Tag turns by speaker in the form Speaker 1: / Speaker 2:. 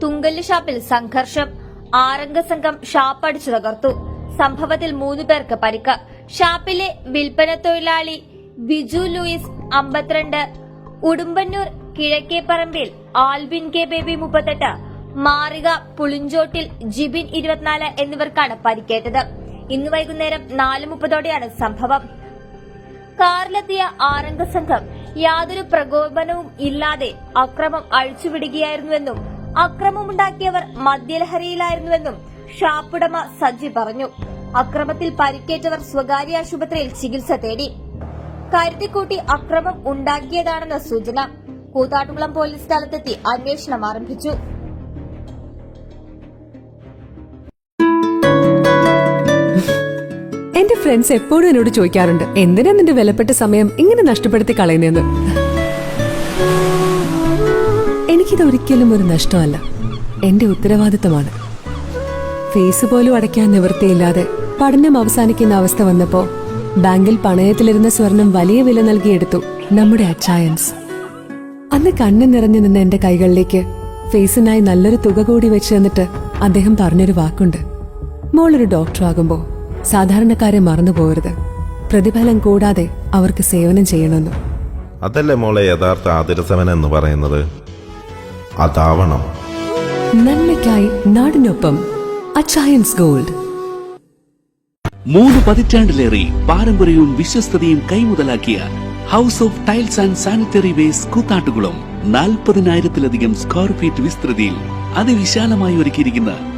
Speaker 1: കരിങ്കല്ല് ഷാപ്പിൽ സംഘർഷം. ആറംഗ സംഘം ഷാപ്പ് അടിച്ചു തകർത്തു. സംഭവത്തിൽ മൂന്നു പേർക്ക് പരിക്ക്. ഷാപ്പിലെ വിൽപ്പന തൊഴിലാളി ബിജു ലൂയിസ് അമ്പത്തിരണ്ട് ഉടുമ്പന്നൂർ കിഴക്കേപ്പറമ്പിൽ ആൽബിൻ കെ ബേബി മുപ്പത്തെട്ട് മാറിക പുളിഞ്ചോട്ടിൽ ജിബിൻ ഇരുപത്തിനാല് എന്നിവർക്കാണ് പരിക്കേറ്റത്. ഇന്ന് വൈകുന്നേരം നാല് മുപ്പതോടെയാണ് സംഭവം. കാറിലെത്തിയ ആറംഗ സംഘം യാതൊരു പ്രകോപനവും ഇല്ലാതെ അക്രമം അഴിച്ചുവിടുകയായിരുന്നുവെന്നും അക്രമമുണ്ടാക്കിയവർ മദ്യലഹരിയിലായിരുന്നുവെന്നും ഷാപ്പുടമ സജി പറഞ്ഞു. അക്രമത്തിൽ പരിക്കേറ്റവർ സ്വകാര്യ ആശുപത്രിയിൽ ചികിത്സ തേടി. കരുതിക്കൂട്ടി അക്രമം ഉണ്ടാക്കിയതാണെന്ന സൂചന. കൂത്താട്ടുകുളം പോലീസ് സ്ഥലത്തെത്തി അന്വേഷണം ആരംഭിച്ചു.
Speaker 2: ഫ്രണ്ട്സ് എപ്പോഴും എന്നോട് ചോദിക്കാറുണ്ട് എന്തിനാ നിന്റെ വിലപ്പെട്ട സമയം ഇങ്ങനെ നഷ്ടപ്പെടുത്തി കളയുന്നതെന്ന്? എനിക്കിത് ഒരിക്കലും ഒരു നഷ്ടമല്ല. എന്റെ ഉത്തരവാദിത്തമാണ്. ഫീസ് പോലും അടയ്ക്കാൻ നിവൃത്തിയില്ലാതെ പഠനം അവസാനിക്കുന്ന അവസ്ഥ വന്നപ്പോ ബാങ്കിൽ പണയത്തിലിരുന്ന സ്വർണം വലിയ വില നൽകിയെടുത്തു നമ്മുടെ അച്ചായൻസ്. അന്ന് കണ്ണു നിറഞ്ഞു നിന്ന എന്റെ കൈകളിലേക്ക് ഫേസിനായി നല്ലൊരു തുക കൂടി വെച്ച് തന്നിട്ട് അദ്ദേഹം പറഞ്ഞൊരു വാക്കുണ്ട്. മോളൊരു ഡോക്ടറാകുമ്പോ സാധാരണക്കാരെ മറന്നു പോകരുത്. പ്രതിഫലം കൂടാതെ അവർക്ക് സേവനം ചെയ്യണമെന്നും.
Speaker 3: അതല്ലേ മോളെ യഥാർത്ഥ ആതിരസവൻ എന്ന് പറയുന്നത്? അതാവണം.
Speaker 2: നന്മയ്ക്കായി നാടിനൊപ്പം അച്ചായൻസ് ഗോൾഡ്
Speaker 4: മൂന്ന് പതിറ്റാണ്ടിലേറെ പാരമ്പര്യവും വിശ്വസ്തതയും കൈമുതലാക്കിയ house of tiles and sanitary waste Koothattukulam നാൽപ്പതിനായിരത്തിലധികം സ്ക്വയർ ഫീറ്റ് വിസ്തൃതിയിൽ അതിവിശാലമായി ഒരുക്കിയിരിക്കുന്ന